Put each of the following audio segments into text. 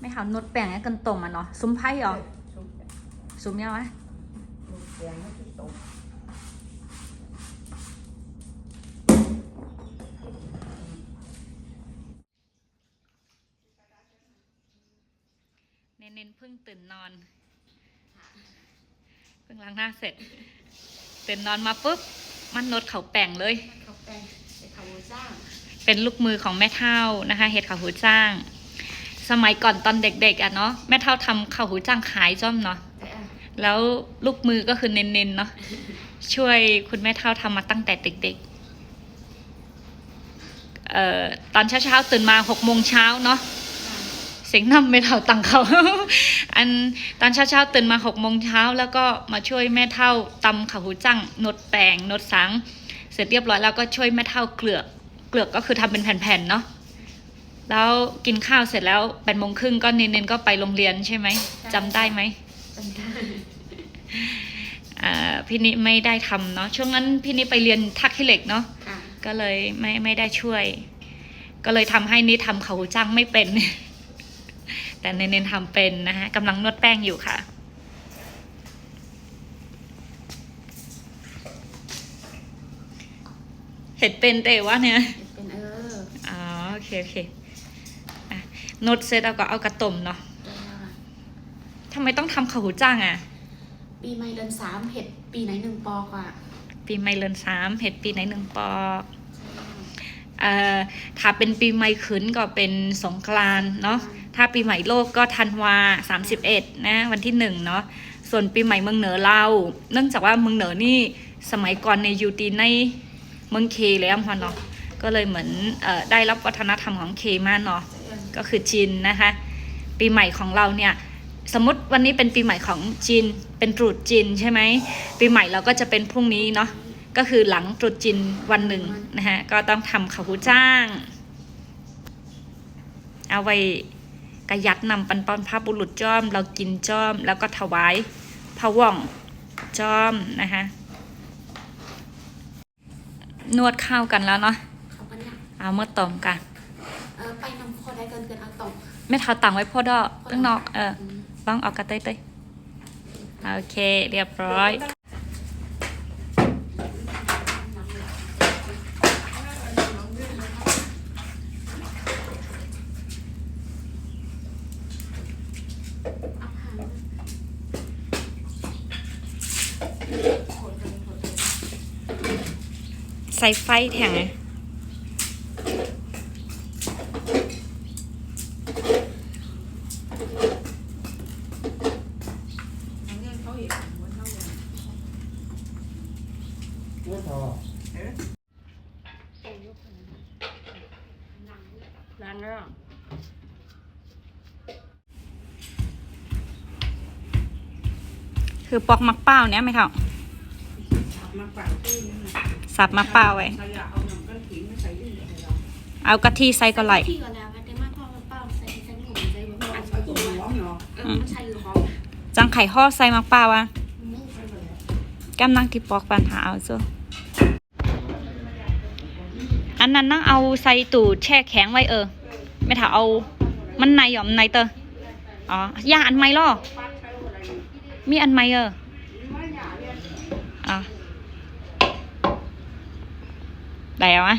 ไม่หานดแป้งให้กันต้มอะเนาะซุ้มไผ่เหรอชุบแบบซุ้มยังวะลูกเสียงให้ที่ตกเน้นๆเพิ่งตื่นนอน เพิ่งล้างหน้าเสร็จ ตื่นนอนมาปุ๊บ มันนดเขาแป้งเลยเขาแปลงเป็นเขาจ้าง เป็นลูกมือของแม่เท่านะคะ เห็ดข้าวหูจ้าง สมัยก่อนตอนเด็กๆอะเนาะแม่เท่าทำข้าวหูจ้างขายจ้อมเนาะแล้วลูกมือก็คือเน้นๆเนาะช่วยคุณแม่เท่าทำมาตั้งแต่เด็กๆเอ่อตอนเช้าๆตื่นมาหกโมงเช้าเนาะเสียงน้ำไม่เท่าตังเขาอันตอนเช้าๆตื่นมาหกโมงเช้าแล้วก็มาช่วยแม่เท่าตำข้าวหูจังนดแป้งนดสัง เสร็จเรียบร้อยแล้วก็ช่วยแม่เท่าเกลือกเกลือกก็คือทำเป็นแผ่นๆเนาะ แล้วกินข้าวเสร็จแล้วแปดโมงครึ่งก็เน้นๆก็ไปโรงเรียนใช่ไหมจำได้ไหมจำได้อ่าพี่นิไม่ได้ทำเนาะช่วงนั้นพี่นิไปเรียนทักขี้เหล็กเนาะค่ะก็เลยไม่ไม่ได้ช่วย ก็เลยทำให้นิทำเขาหูจังไม่เป็น แต่เน้นๆทำเป็นนะคะกำลังนวดแป้งอยู่ค่ะเห็ดเป็นแต่ว่าเนี่ยเป็นเอออ๋อโอเคโอเคอะ นวดเสร็จแล้วก็เอากระต้มเนาะแต่ว่าทำไมต้องทำเขาหูจังอะ ปีใหม่เดือนสามเห็ดปีไหนหนึ่งปอกอะ ปีใหม่เรือนสามเห็ดปีไหนหนึ่งปอกเอ่อถ้าเป็นปีใหม่ขืนก็เป็นสงกรานต์เนาะถ้าปีใหม่โลกก็ธันวาสามสิบเอ็ดนะวันที่หนึ่งเนาะส่วนปีใหม่เมืองเหนือเราเนื่องจากว่าเมืองเหนือนี่สมัยก่อนในยูตีในเมืองเคแล้วพอเนาะก็เลยเหมือนเออได้รับวัฒนธรรมของเคมาเนาะ ก็คือจีนนะคะ ปีใหม่ของเราเนี่ยสมมติวันนี้เป็นปีใหม่ของจีน เป็นตรุษจีนใช่ไหมปีใหม่เราก็จะเป็นพรุ่งนี้เนาะก็คือหลังตรุษจีนวันหนึ่งนะคะก็ต้องทำข้าวหูจ้าง เอาไว้กระยัดนำปันปอนพระบุรุษจอม เรากินจอม แล้วก็ถวายพระว่องจอมนะคะนวดข้าวกันแล้วเนาะเอาเมื่อต้มกัน ไม่ทาตังไว้พ่อดอกข้งนอกเออบ้างออกกระเต้ยเต้ยโอเค เรียบร้อย ใส่ไฟแทงไง ไม่พอ ล้างแล้ว คือปอกมักเป้าเนี้ยไม่เท่ามาปั่นที่นี่นะสับมักเป้าไว้ขยะเอาหนังก้อนขิงมาใส่ยิ่งใหญ่เราเอากะทิใส่ก็ไหลพี่ก็แล้วแต่มากพ่อเป้าใส่ใส่หมูใส่หมูเอาใส่ใส่หตัวมูหอมเนาะเออมันใช่หรือหอมจังไข่ห่อใส่มักเป้าอะมึงใส่เลยแก้มนั่งที่ปอกปัญหาเอาซะอันนั้นนั่งเอาใส่ตู้แช่แข็งไว้เออ ไม่ถ้าเอา มันในหย่อมในเตออ๋อย่าอันไม่ล่อมีอันไม่เอออ๋อ ได้เอาอะ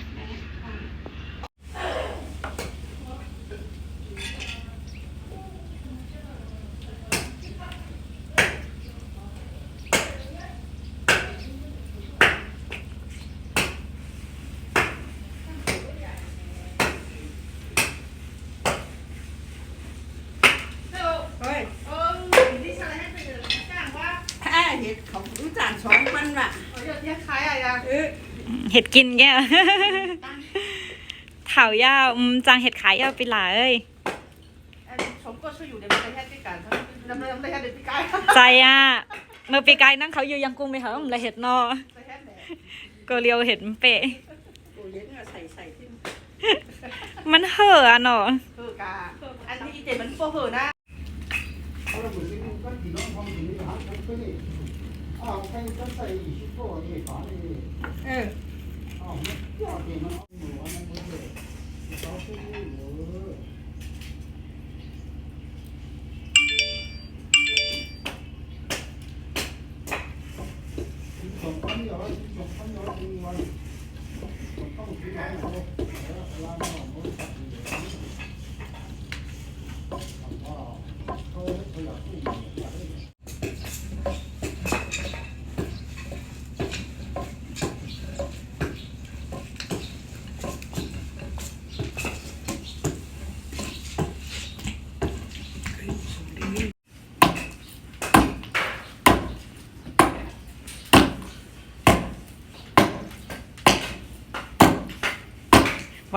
เฮ้ยเห็ดเขารู้จักสองพันว่ะเออ เห็ดกินแกเถายาวอืมจังเห็ดขายยาวไปหลายเอ้ยใจอะเมื่อปีกายนั่งเขาอยู่ยังกุ้งไปเหรอมละเห็ดนอก็เลียวเห็ดมันเปะตัวเย็นอะใส่ใส่ที่มันเห่ออะเนาะอันที่อีเจ็ดมันโฟเหอะนะเอาละเหมือนเป็นก้อนหินน้องทองหินหาผมก็นี่อ้าวใครก็ใส่ชิโก้นี่ฝานี่ เออ อ้าวมันยอดนี่มันเอาหมูอันนั้นหมดเลยเขาซื้อหมู ไ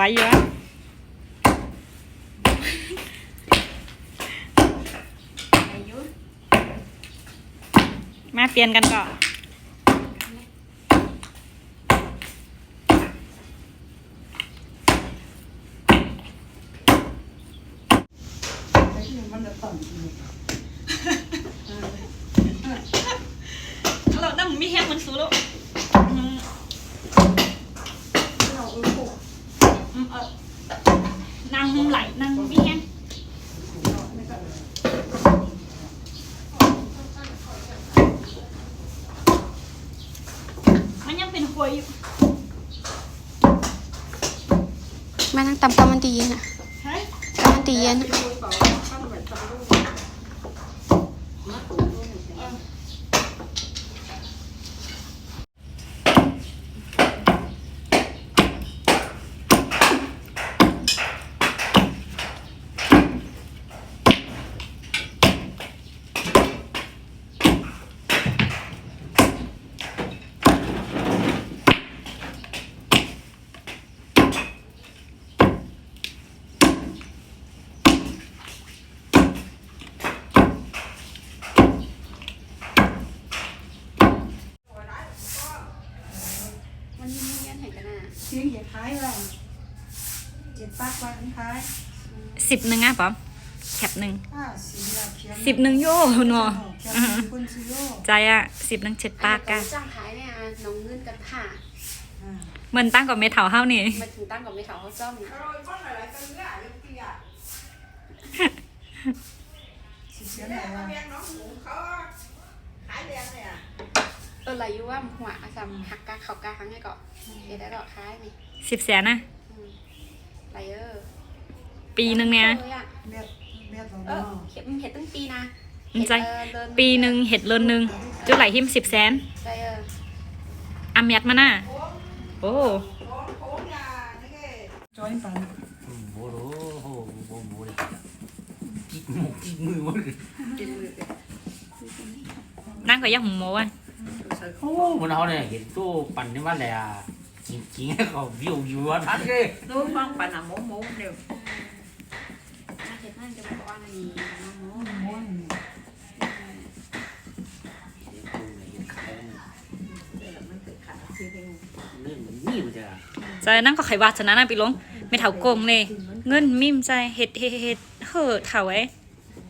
ว้อยู่อะอายุแม่เปลี่ยนกันก่อนไอ้นี่มันจะต่ำอีก เราตั้งมีแห้งมันสูแล้ว เราเออโค นางไหลนางมีแห้ง มันยังเป็นหวยอยู่มานั่งตำกำมันตีเย็นอะเฮ้ยกำมันตีเย็นอะ คุยเปล่าข้างแบบตำลูกมาตุ๋นลูกเออ วันนี้ไม่เย็นเห็น กันอะเสียงเหยียดท้ายว่ะเจ็ดปากว่าอันท้ายสิบหนึ่งอะป๋อมแคปหนึ่งอ่าสีเหลืองเขียนสิบหนึ่งโย่เนาะเขียนคุณซิโร่ใจอะสิบหนึ่งเจ็ดปากกะจ้างขายเนี่ยน้องเงินกันค่ะอ่าเหมือนตั้งกับเมทัลเฮานี่มาถึงตั้งกับไม่เขาเขาจ้องสิเสียงไหนวะ เออไรอยู่ว่าหัวอาซัมหักกาเขากาครั้งให้ก่อนเอ็ดได้ดอกคล้ายไหมสิบแสนนะอืมไรเออปีหนึ่งเนี่ยอออะเม็ดเม็ดของเอเราอเข็มเห็ดตั้งปีนะอืมใจเออเดินปีหนึ่งเห็ดเลินหนึ่งจุดไหลหิมสิบแสนใจเอออาเมียดมาน่ะโอ้จอยปันโอ้โหโอ้โหโอ้โหเลยจิกหมกจิกมือหมดเลยกินเลยนั่งก็ยังหมูอะใส่ โอ้มันเอาเนี่ยเห็นตู้ปั่นนี่ว่าแหละจริงๆให้เขาวิวอยู่ว่าทัดเลยนู้นฟังปันอะหมูหมูเดียวน่าเห็ดนั่นจะบอกว่าอันนี้น้องโมหมูเห็นขายเดี๋ยวมันติดขาสีแดงเรื่องมันนี่มันจะใจนั่งก็ไขวาชนะน่ะปีลงไม่เถาโกงเลยเงินมิมใจเห็ดเห็ดเห็ดเฮ้อเถาไอ้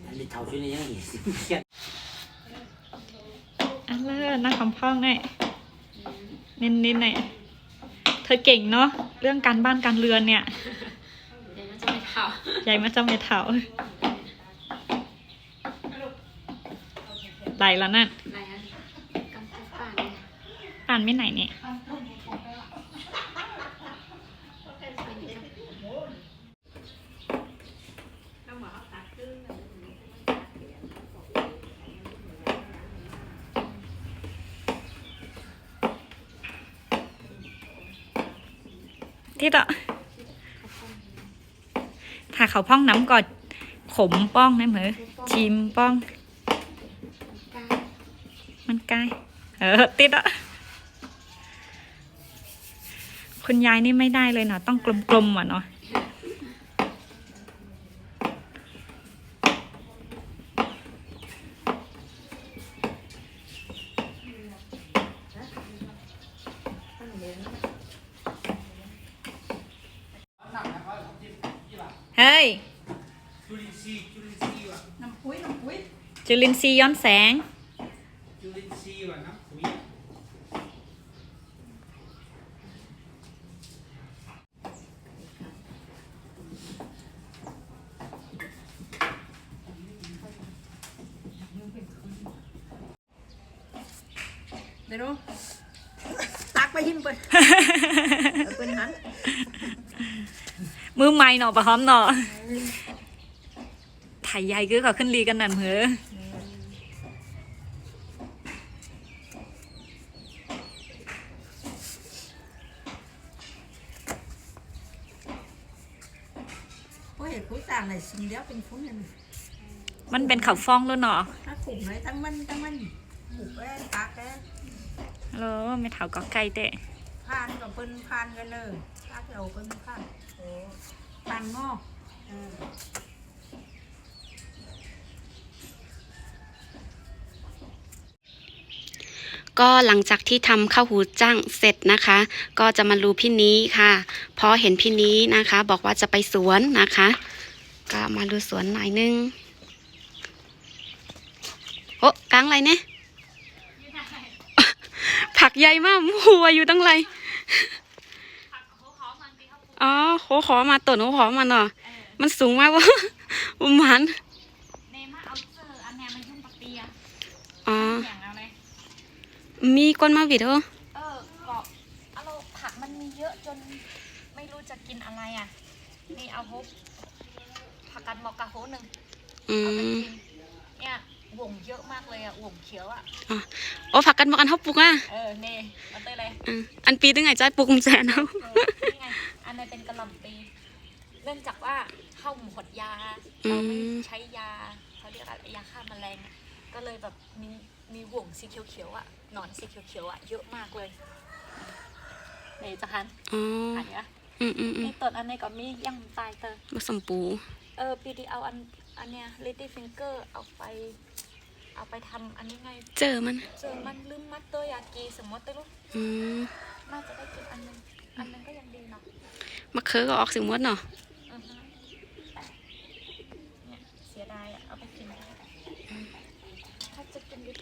อันนี้เท่าช่วยนี่ยังเห็นสิเครียด อันเลิศนั่งคำพ้องหน่อยเน้นๆหน่อยเธอเก่งเนาะเรื่องการบ้านการเรือนเนี่ยเดี๋ยวมันจะไม่เท่าใหญ่มาจำไม่เถาไหลแล้วนั่นไรอะกำปูป่านเนี่ยป่านไม่ไหนเนี่ย ที่ต่อถ้าเขาพ้องน้ำก่อนขมป้องนะเหมือชิมป้องกามันใกล้เออติดอะคุณยายนี่ไม่ได้เลยเนาะต้องกลมๆอะเนาะ เฮ้ย จุลินทรีย์จุลินทรีย์ว่ะ น้ำปุ้ยน้ำปุ้ย จุลินทรีย์ย้อนแสง จุลินทรีย์ว่ะน้ำปุ๋ยเดี๋ยวดูตักไปหิมไปเป็นหันมือใหม่เนาะปะหอมเนาะถ่ายใหญ่คือเขาขึ้นรีกันนั่นเหรอเพราะเห็นปุ้ยต่างไหนสิ่งเดียวเป็นฟุ้งเนี่ยมันเป็นเขาวฟองแล้วเนาะถ้าขุ่มไหนตั้งมันตั้งมันขุ่มแอนตักแอนแล้วไม่เถาก็ไกลเตะผ่านกับเปิ้นผ่านกันเลยตักเอาเปิ้นผ่านโอ้ตันเนาะ ก็หลังจากที่ทำข้าวหูจ้างเสร็จนะคะ ก็จะมาดูพี่นี้ค่ะเพอเห็นพี่นี้นะคะ บอกว่าจะไปสวนนะคะ ก็มาดูสวนหน่อยนึงโอ้กลางอะไรเนี่ยผักใหญ่มากหัวอยู่ตั้งไรอ๋อโหขอมาต้นโหขอมาเนาะมันสูงมากวะประมาณเนมาเอาเจออันเนี้ย มายุ่งปะเตียอ๋ออย่างเอาเลยมีก้นมาวิดเหรอเออก็เอาเราผักมันมีเยอะจนไม่รู้จะกินอะไรอะ นี่เอาฮุบผักกันหมอกกะโหหนึ่งอืเอาไปมกินเนี่ยหว่งเยอะมากเลยอะหว่งเขียวอะโอ้ผักกันบอกกันเขาปลูกอะเออเน่มาเต้ยเลยอืมอันปีตึงไงจ้าปลูกกุมแจเนาะเออนี่ไงอันนั้นเป็นกระหล่ำปีเนื่องจากว่าเข้าหมดยาเราไม่ใช้ยาเขาเรียกอะไรยาฆ่าแมลงก็เลยแบบมี มีหว่งสีเขียวๆอะหนอนสีเขียวๆอะเยอะมากเลยนี่จะหันอ๋อหันเนี้ยอืมอืมอืมนี่ต้นอันนี้ก็มียังตายเตอผสมปู เออปีที่เอาอันอันเนี้ย lady finger เอาไป เอาไปทำอันนี้ไงเจอมัน เจอมันลืมมัดตัวยากีสมมติลูกอืมน่าจะได้กินอันนึงอันนึงก็ยังดีเนาะ มะเขือก็ออกสิมดเนาะ อือฮึเนี่ยเสียดายอะเอาไปกินได้ถ้าจะกินดิ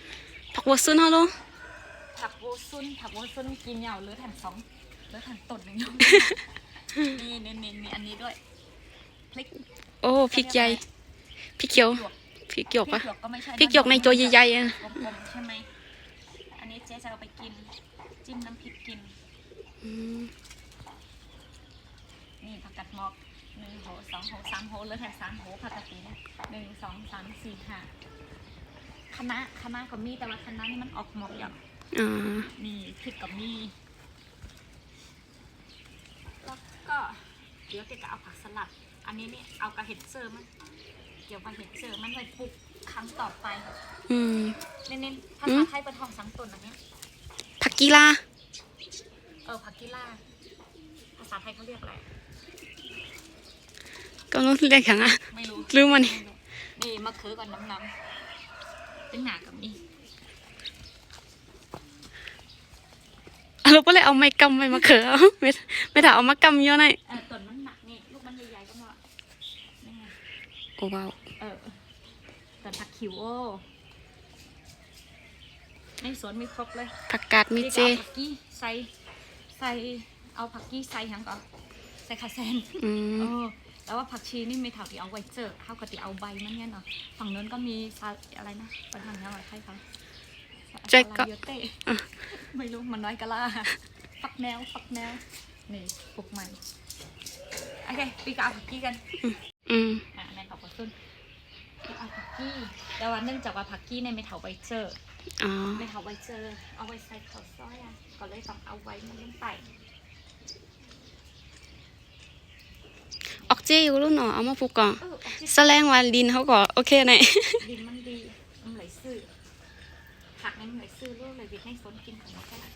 ผักบัวซุนเขาโลผักโวซุนผักโวซุนกินเหยาเหลือแถมสองเหลือแถมต้นหนึ่งนี่เน้นๆมีอันนี้ด้วยพริกโอ้พริกใหญ่พริกเขียวหยวกพริกหยวกพริปะกหยวกก็ไม่ใช่พริกหยวกในตัวใหญ่ๆอะกลมๆใช่ไหมอันนี้เจ๊จะเอาไปกิน จิ้มน้ำพริกกินอืมนี่ผักกัดหมอกหนึ่งโหสองโหสามโหเหลือแถมสามโหผักกาดสีนะหนึ่งสองสามสี่ห้า คณะคณะก็มีแต่ว่าคณะนี่มันออกหมอกอย่างอ่ามีพริกกับมี แล้วก็เดี๋ยวเจ๊จะเอาผักสลัด อันนี้นี่เอากระเห็ดเซอร์มันเกี่ยวกับเห็ดเซอร์มันไว้ปลูกครั้งต่อไปอืมเน้นๆภาอืษามไทยเป็นทองสังตุนอันเนี้ยผักกีฬาเออผักกิล่าภาษาไทยเขาเรียกอะไรก็รู้เรียกอย่างอะไม่รู้ ลืมมันไม่รู้นี่มะเขือก่อนน้ำน้ำ ตึงหนากับนี่เราก็เลยเอาไม้กำไปมะเขือไม่ไม่ถ่าเอามากำเยอะหน่อยเออต้นมันหนักนี่ลูกมันใหญ่ๆก็มานี่ไงโอ้ว้าวเออต้นผักขิวโอ้ในสวนมีครบเลยผักกาดมีเจนี่ก็เอาผักกี้ใส่ใส่เอาผักกี้ใส่หยังก่อนใส่ขาแซนอืมเออ แต่ว่าผักชีนี่ไม่เท่าที่เอาไว้เจอเท่ากับที่เอาใบมันเนี่ยเนาะฝั่งนู้นก็มีซาอะไรนะเป็นทางนี้อะไรใครคะแจ็คก็ซาลาเยเต้ไม่รู้มันน้อยกะล่าฟักแนวฟักแนวนี่ปลุกใหม่โอเคปีกเอาผักกี้กันอืมอะในผักกระสุนเอาผักกี้แต่ว่าเนื่องจากว่าผักกี้เนี่ยไม่เท่าไว้เจออ๋อไม่เท่าไว้เจอ เอาไว้ใส่ข้าวซอยอะก็เลยต้องเอาไว้มันลงไป ออกเจอยู่รุ่นเนาะเอามาปลูกก่อนเออเอาที่แสดงว่าดินเขาก็โอเคหน่อยดินมันดีมันไหลซื่อผักนั้นไหลซื่อลูกเลยวิทย์ให้สนกินของเราก็ได้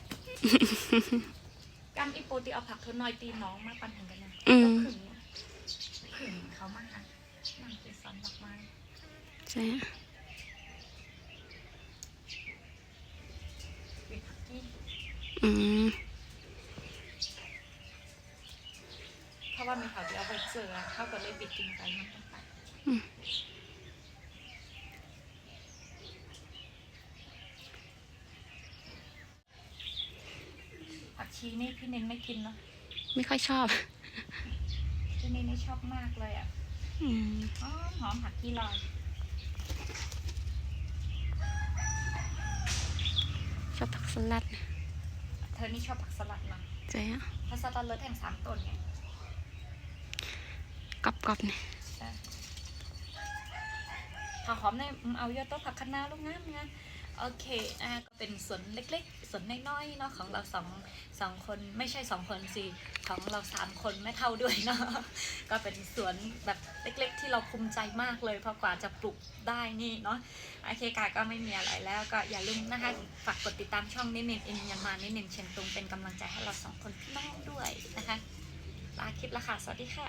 กำอีโปตีเอาผักเธอน้อยตีน้องมาปันถึงกันนะอืมก็ขึงขึงเขามากอะนั่งกินสอนดอกไม้ใช่วิทผักกี้อืม เพราะว่ามีข่าวเดียวเอาไปเจอเขาก็เลยบิดกินไปมันต้องไปผักชีนี่พี่เน้นไม่กินเนาะไม่ค่อยชอบ พี่เน้นนี่ชอบมากเลยอะอืมหอมหอมผักกี้ลอย ชอบผักสลัด เธอนี่ชอบผักสลัดเนาะใช่อะผักสลัดเลือดแทงสามต้นไง กรอบๆเนี่ยผักหอมเนี่ยเอาเยอะต้นผักคะน้าลูกงามงามโอเคอะก็เป็นสวนเล็กๆสวนน้อยๆเนาะของเราสองสองคนไม่ใช่สองคนสิของเราสามคนไม่เท่าด้วยเนาะก็เป็นสวนแบบเล็กๆ ที่เราภูมิใจมากเลยเพราะกว่าจะปลูกได้นี่เนาะโอเคค่ะก็ไม่มีอะไรแล้วก็อย่าลืมนะคะฝากกดติดตามช่องนิดเนนเอ็นยันมานิดเนนเชนตุงเป็นกำลังใจให้เราสองคนพี่น้องด้วยนะคะลาคลิปละค่ะสวัสดีค่ะ